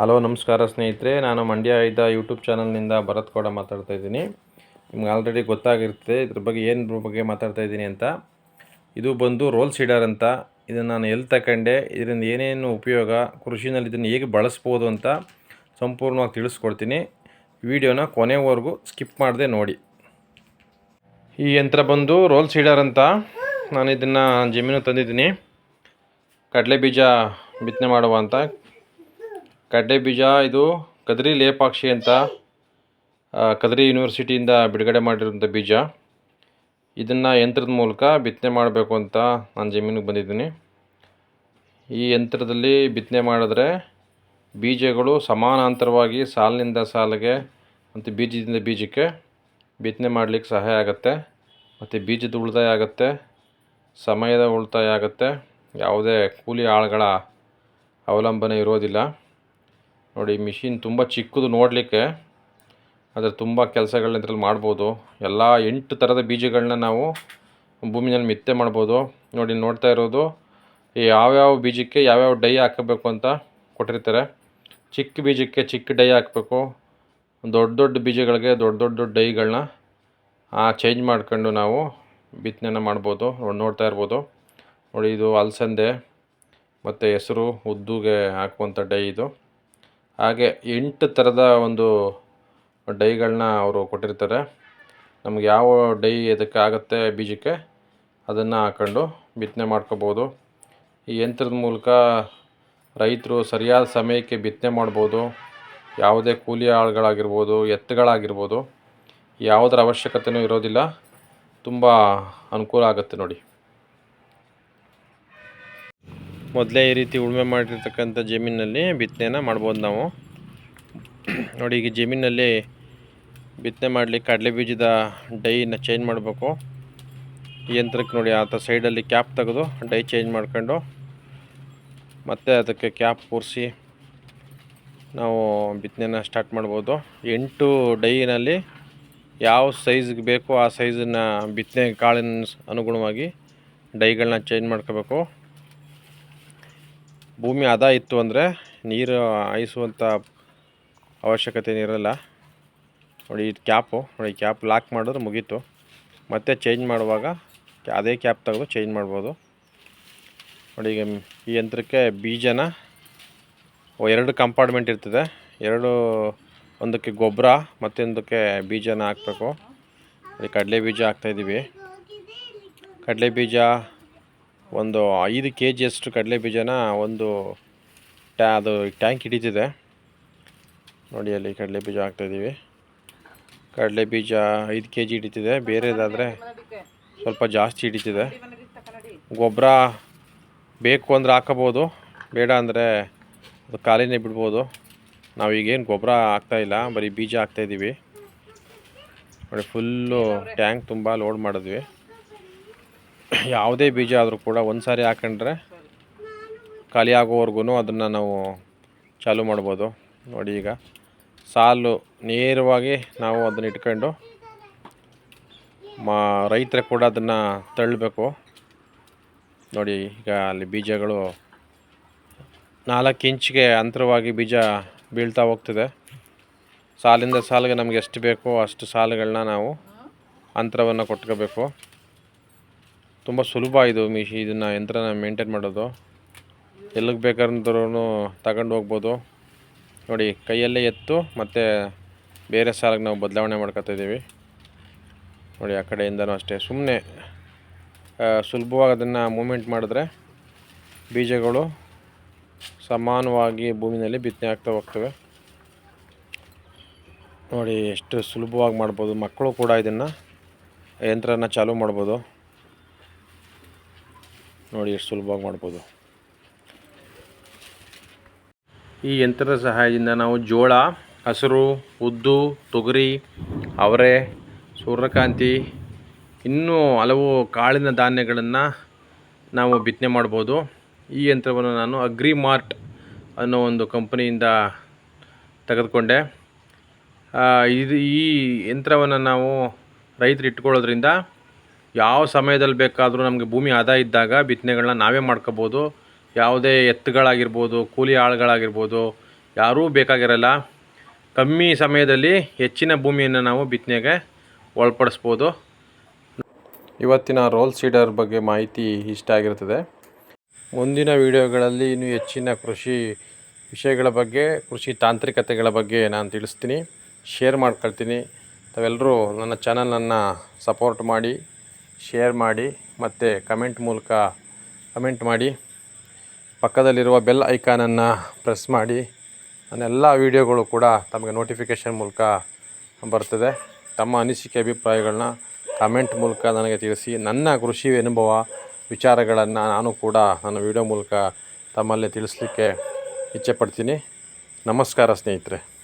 Hello, ನಮಸ್ಕಾರ ಸ್ನೇಹಿತರೆ. ನಾನು ಮಂಡ್ಯ ಇದ್ದ ಯೂಟ್ಯೂಬ್ ಚಾನಲ್ನಿಂದ ಭರತ್ ಕೂಡ ಮಾತಾಡ್ತಾ ಇದ್ದೀನಿ. ನಿಮ್ಗೆ ಆಲ್ರೆಡಿ ಗೊತ್ತಾಗಿರ್ತದೆ ಇದ್ರ ಬಗ್ಗೆ ಏನು ಬಗ್ಗೆ ಮಾತಾಡ್ತಾ ಇದ್ದೀನಿ ಅಂತ. ಇದು ಬಂದು ರೋಲ್ ಸೀಡರ್ ಅಂತ. ಇದನ್ನು ನಾನು ಎಲ್ಲಿ ತಗೊಂಡೆ ಇದರಿಂದ ಏನೇನು ಉಪಯೋಗ, ಕೃಷಿನಲ್ಲಿ ಇದನ್ನು ಹೇಗೆ ಬಳಸ್ಬೋದು ಅಂತ ಸಂಪೂರ್ಣವಾಗಿ ತಿಳಿಸ್ಕೊಡ್ತೀನಿ. ವಿಡಿಯೋನ ಕೊನೆವರೆಗೂ ಸ್ಕಿಪ್ ಮಾಡದೆ ನೋಡಿ. ಈ ಯಂತ್ರ ಬಂದು ರೋಲ್ ಸೀಡರ್ ಅಂತ. ನಾನು ಇದನ್ನು ಜಮೀನು ತಂದಿದ್ದೀನಿ. ಕಡಲೆ ಬೀಜ ಬಿತ್ತನೆ ಮಾಡುವ ಅಂತ. ಕಡಲೆ ಬೀಜ, ಇದು ಕದ್ರಿ ಲೇಪಾಕ್ಷಿ ಅಂತ ಕದ್ರಿ ಯೂನಿವರ್ಸಿಟಿಯಿಂದ ಬಿಡುಗಡೆ ಮಾಡಿರುವಂಥ ಬೀಜ. ಇದನ್ನು ಯಂತ್ರದ ಮೂಲಕ ಬಿತ್ತನೆ ಮಾಡಬೇಕು ಅಂತ ನಾನು ಜಮೀನಿಗೆ ಬಂದಿದ್ದೀನಿ. ಈ ಯಂತ್ರದಲ್ಲಿ ಬಿತ್ತನೆ ಮಾಡಿದ್ರೆ ಬೀಜಗಳು ಸಮಾನಾಂತರವಾಗಿ ಸಾಲಿನಿಂದ ಸಾಲಿಗೆ ಮತ್ತು ಬೀಜದಿಂದ ಬೀಜಕ್ಕೆ ಬಿತ್ತನೆ ಮಾಡಲಿಕ್ಕೆ ಸಹಾಯ ಆಗುತ್ತೆ. ಮತ್ತು ಬೀಜದ ಉಳಿತಾಯ ಆಗುತ್ತೆ, ಸಮಯದ ಉಳಿತಾಯ ಆಗುತ್ತೆ. ಯಾವುದೇ ಕೂಲಿ ಆಳುಗಳ ಅವಲಂಬನೆ ಇರೋದಿಲ್ಲ. ನೋಡಿ, ಮಿಷಿನ್ ತುಂಬ ಚಿಕ್ಕದು ನೋಡಲಿಕ್ಕೆ, ಆದರೆ ತುಂಬ ಕೆಲಸಗಳನ್ನ ಇದರಲ್ಲಿ ಮಾಡ್ಬೋದು. ಎಲ್ಲ ಎಂಟು ಥರದ ಬೀಜಗಳನ್ನ ನಾವು ಭೂಮಿಯಲ್ಲಿ ಮಿತ್ತೆ ಮಾಡ್ಬೋದು. ನೋಡಿ, ನೋಡ್ತಾ ಇರೋದು ಯಾವ್ಯಾವ ಬೀಜಕ್ಕೆ ಯಾವ್ಯಾವ ಡೈ ಹಾಕಬೇಕು ಅಂತ ಕೊಟ್ಟಿರ್ತಾರೆ. ಚಿಕ್ಕ ಬೀಜಕ್ಕೆ ಚಿಕ್ಕ ಡೈ ಹಾಕಬೇಕು. ದೊಡ್ಡ ದೊಡ್ಡ ಬೀಜಗಳಿಗೆ ದೊಡ್ಡ ದೊಡ್ಡ ದೊಡ್ಡ ಡೈಗಳನ್ನ ಚೇಂಜ್ ಮಾಡ್ಕೊಂಡು ನಾವು ಬಿತ್ತನೆನ ಮಾಡ್ಬೋದು. ನೋಡಿ, ನೋಡ್ತಾ ಇರ್ಬೋದು. ನೋಡಿ, ಇದು ಅಲಸಂದೆ, ಮತ್ತು ಹೆಸರು ಉದ್ದುಗೆ ಹಾಕುವಂಥ ಡೈ ಇದು. ಹಾಗೆ ಎಂಟು ಥರದ ಒಂದು ಡೈಗಳನ್ನ ಅವರು ಕೊಟ್ಟಿರ್ತಾರೆ. ನಮ್ಗೆ ಯಾವ ಡೈ ಅದಕ್ಕೆ ಆಗುತ್ತೆ ಬೀಜಕ್ಕೆ ಅದನ್ನು ಹಾಕ್ಕೊಂಡು ಬಿತ್ತನೆ ಮಾಡ್ಕೋಬೋದು. ಈ ಯಂತ್ರದ ಮೂಲಕ ರೈತರು ಸರಿಯಾದ ಸಮಯಕ್ಕೆ ಬಿತ್ತನೆ ಮಾಡ್ಬೋದು. ಯಾವುದೇ ಕೂಲಿ ಆಳುಗಳಾಗಿರ್ಬೋದು, ಎತ್ತುಗಳಾಗಿರ್ಬೋದು, ಯಾವುದರ ಅವಶ್ಯಕತೆಯೂ ಇರೋದಿಲ್ಲ. ತುಂಬ ಅನುಕೂಲ ಆಗುತ್ತೆ ನೋಡಿ. ಮೊದಲೇ ಈ ರೀತಿ ಉಳುಮೆ ಮಾಡಿರ್ತಕ್ಕಂಥ ಜಮೀನಲ್ಲಿ ಬಿತ್ತನೆಯನ್ನು ಮಾಡ್ಬೋದು ನಾವು. ನೋಡಿ, ಈಗ ಜಮೀನಲ್ಲಿ ಬಿತ್ತನೆ ಮಾಡಲಿಕ್ಕೆ ಕಡಲೆ ಬೀಜದ ಡೈನ ಚೇಂಜ್ ಮಾಡಬೇಕು. ಯಂತ್ರಕ್ಕೆ ನೋಡಿ, ಆತ ಸೈಡಲ್ಲಿ ಕ್ಯಾಪ್ ತೆಗೆದು ಡೈ ಚೇಂಜ್ ಮಾಡ್ಕೊಂಡು ಮತ್ತೆ ಅದಕ್ಕೆ ಕ್ಯಾಪ್ ಕೂರಿಸಿ ನಾವು ಬಿತ್ತನೆನ ಸ್ಟಾರ್ಟ್ ಮಾಡ್ಬೋದು. ಎಂಟು ಡೈನಲ್ಲಿ ಯಾವ ಸೈಜ್ಗೆ ಬೇಕೋ ಆ ಸೈಜನ್ನು ಬಿತ್ತನೆ ಕಾಳಿನ ಅನುಗುಣವಾಗಿ ಡೈಗಳನ್ನ ಚೇಂಜ್ ಮಾಡ್ಕೋಬೇಕು. ಭೂಮಿ ಹದ ಇತ್ತು ಅಂದರೆ ನೀರು ಹಾಯಿಸುವಂಥ ಅವಶ್ಯಕತೆ ಇರಲ್ಲ ನೋಡಿ ಇದು ಕ್ಯಾಪು, ನೋಡಿ ಕ್ಯಾಪ್ ಲಾಕ್ ಮಾಡಿದ್ರೆ ಮುಗೀತು. ಮತ್ತೆ ಚೇಂಜ್ ಮಾಡುವಾಗ ಅದೇ ಕ್ಯಾಪ್ ತೆಗೆದು ಚೇಂಜ್ ಮಾಡ್ಬೋದು. ನೋಡಿ, ಈಗ ಈ ಯಂತ್ರಕ್ಕೆ ಬೀಜನ ಎರಡು ಕಂಪಾರ್ಟ್ಮೆಂಟ್ ಇರ್ತದೆ. ಎರಡು, ಒಂದಕ್ಕೆ ಗೊಬ್ಬರ, ಮತ್ತೊಂದಕ್ಕೆ ಬೀಜನ ಹಾಕಬೇಕು. ಕಡಲೆ ಬೀಜ ಹಾಕ್ತಾಯಿದ್ದೀವಿ ಕಡಲೆ ಬೀಜ ಒಂದು ಐದು ಕೆ ಜಿಯಷ್ಟು ಕಡಲೆ ಬೀಜನ ಒಂದು ಟ್ಯಾ ಅದು ಟ್ಯಾಂಕ್ ಹಿಡಿತಿದೆ. ನೋಡಿ ಅಲ್ಲಿ ಕಡಲೆ ಬೀಜ ಹಾಕ್ತಾಯಿದ್ದೀವಿ ಕಡಲೆ ಬೀಜ ಐದು ಕೆ ಜಿ ಹಿಡಿತಿದೆ. ಬೇರೆದಾದರೆ ಸ್ವಲ್ಪ ಜಾಸ್ತಿ ಹಿಡಿತಿದೆ. ಗೊಬ್ಬರ ಬೇಕು ಅಂದರೆ ಹಾಕಬೋದು ಬೇಡ ಅಂದರೆ ಅದು ಖಾಲಿನೇ ಬಿಡ್ಬೋದು. ನಾವೀಗೇನು ಗೊಬ್ಬರ ಹಾಕ್ತಾಯಿಲ್ಲ ಬರೀ ಬೀಜ ಹಾಕ್ತಾಯಿದ್ದೀವಿ ನೋಡಿ ಫುಲ್ಲು ಟ್ಯಾಂಕ್ ತುಂಬ ಲೋಡ್ ಮಾಡಿದ್ವಿ. ಯಾವುದೇ ಬೀಜ ಆದರೂ ಕೂಡ ಒಂದು ಸಾರಿ ಹಾಕೊಂಡ್ರೆ ಖಾಲಿ ಆಗೋವರೆಗೂ ಅದನ್ನು ನಾವು ಚಾಲು ಮಾಡ್ಬೋದು. ನೋಡಿ ಈಗ ಸಾಲು ನೇರವಾಗಿ ನಾವು ಅದನ್ನ ಇಟ್ಕೊಂಡು ಮಾ ರೈತರು ಕೂಡ ಅದನ್ನು ತಳ್ಳಬೇಕು ನೋಡಿ ಈಗ ಅಲ್ಲಿ ಬೀಜಗಳು ನಾಲ್ಕು ಇಂಚಿಗೆ ಅಂತರವಾಗಿ ಬೀಜ ಬೀಳ್ತಾ ಹೋಗ್ತಿದೆ. ಸಾಲಿಂದ ಸಾಲಿಗೆ ನಮಗೆ ಎಷ್ಟು ಬೇಕೋ ಅಷ್ಟು ಸಾಲುಗಳನ್ನ ನಾವು ಅಂತರವನ್ನು ಕೊಟ್ಕೋಬೇಕು. ತುಂಬ ಸುಲಭ ಇದು ಮಿಷಿ ಇದನ್ನು ಯಂತ್ರನ ಮೇಂಟೈನ್ ಮಾಡೋದು. ಎಲ್ಲಿಗೆ ಬೇಕಾದ್ರೂ ತಗೊಂಡು ಹೋಗ್ಬೋದು. ನೋಡಿ, ಕೈಯಲ್ಲೇ ಎತ್ತು, ಮತ್ತು ಬೇರೆ ಸಾಲಿಗೆ ನಾವು ಬದಲಾವಣೆ ಮಾಡ್ಕೊತಾ ಇದ್ದೀವಿ ನೋಡಿ, ಆ ಕಡೆಯಿಂದನೂ ಅಷ್ಟೇ. ಸುಮ್ಮನೆ ಸುಲಭವಾಗಿ ಅದನ್ನು ಮೂಮೆಂಟ್ ಮಾಡಿದ್ರೆ ಬೀಜಗಳು ಸಮಾನವಾಗಿ ಭೂಮಿನಲ್ಲಿ ಬಿತ್ತನೆ ಆಗ್ತಾ ಹೋಗ್ತವೆ. ನೋಡಿ, ಎಷ್ಟು ಸುಲಭವಾಗಿ ಮಾಡ್ಬೋದು. ಮಕ್ಕಳು ಕೂಡ ಇದನ್ನು ಯಂತ್ರನ ಚಾಲೂ ಮಾಡ್ಬೋದು. ನೋಡಿ ಎಷ್ಟು ಸುಲಭವಾಗಿ ಮಾಡ್ಬೋದು. ಈ ಯಂತ್ರದ ಸಹಾಯದಿಂದ ನಾವು ಜೋಳ, ಹಸಿರು, ಉದ್ದು, ತೊಗರಿ, ಅವರೆ, ಸೂರ್ಯಕಾಂತಿ, ಇನ್ನೂ ಹಲವು ಕಾಳಿನ ಧಾನ್ಯಗಳನ್ನು ನಾವು ಬಿತ್ತನೆ ಮಾಡ್ಬೋದು. ಈ ಯಂತ್ರವನ್ನು ನಾನು ಅಗ್ರಿ ಮಾರ್ಟ್ ಅನ್ನೋ ಒಂದು ಕಂಪನಿಯಿಂದ ತೆಗೆದುಕೊಂಡೆ. ಇದು ಈ ಯಂತ್ರವನ್ನು ನಾವು ರೈತರು ಇಟ್ಕೊಳ್ಳೋದ್ರಿಂದ ಯಾವ ಸಮಯದಲ್ಲಿ ಬೇಕಾದರೂ ನಮಗೆ ಭೂಮಿ ಹದ ಇದ್ದಾಗ ಬಿತ್ತನೆಗಳನ್ನ ನಾವೇ ಮಾಡ್ಕೋಬೋದು. ಯಾವುದೇ ಎತ್ತುಗಳಾಗಿರ್ಬೋದು, ಕೂಲಿ ಆಳುಗಳಾಗಿರ್ಬೋದು, ಯಾರೂ ಬೇಕಾಗಿರಲ್ಲ. ಕಮ್ಮಿ ಸಮಯದಲ್ಲಿ ಹೆಚ್ಚಿನ ಭೂಮಿಯನ್ನು ನಾವು ಬಿತ್ತನೆಗೆ ಒಳಪಡಿಸ್ಬೋದು. ಇವತ್ತಿನ ರೋಲ್ ಸೀಡರ್ ಬಗ್ಗೆ ಮಾಹಿತಿ ಇಷ್ಟ ಆಗಿರ್ತದೆ. ಮುಂದಿನ ವಿಡಿಯೋಗಳಲ್ಲಿ ಇನ್ನೂ ಹೆಚ್ಚಿನ ಕೃಷಿ ವಿಷಯಗಳ ಬಗ್ಗೆ, ಕೃಷಿ ತಾಂತ್ರಿಕತೆಗಳ ಬಗ್ಗೆ ನಾನು ತಿಳಿಸ್ತೀನಿ. ಶೇರ್ ಮಾಡ್ಕೊಳ್ತೀನಿ. ತಾವೆಲ್ಲರೂ ನನ್ನ ಚಾನಲನ್ನು ಸಪೋರ್ಟ್ ಮಾಡಿ. ಶೇರ್ ಮಾಡಿ ಮತ್ತು ಕಮೆಂಟ್ ಮೂಲಕ ಕಮೆಂಟ್ ಮಾಡಿ. ಪಕ್ಕದಲ್ಲಿರುವ ಬೆಲ್ ಐಕಾನನ್ನು ಪ್ರೆಸ್ ಮಾಡಿ. ನನ್ನೆಲ್ಲ ವೀಡಿಯೋಗಳು ಕೂಡ ತಮಗೆ ನೋಟಿಫಿಕೇಷನ್ ಮೂಲಕ ಬರ್ತದೆ. ತಮ್ಮ ಅನಿಸಿಕೆ, ಅಭಿಪ್ರಾಯಗಳನ್ನ ಕಮೆಂಟ್ ಮೂಲಕ ನನಗೆ ತಿಳಿಸಿ. ನನ್ನ ಕೃಷಿ ಅನುಭವ, ವಿಚಾರಗಳನ್ನು ನಾನು ಕೂಡ ನನ್ನ ವಿಡಿಯೋ ಮೂಲಕ ತಮ್ಮಲ್ಲಿ ತಿಳಿಸ್ಲಿಕ್ಕೆ ಇಚ್ಛೆಪಡ್ತೀನಿ. ನಮಸ್ಕಾರ ಸ್ನೇಹಿತರೆ.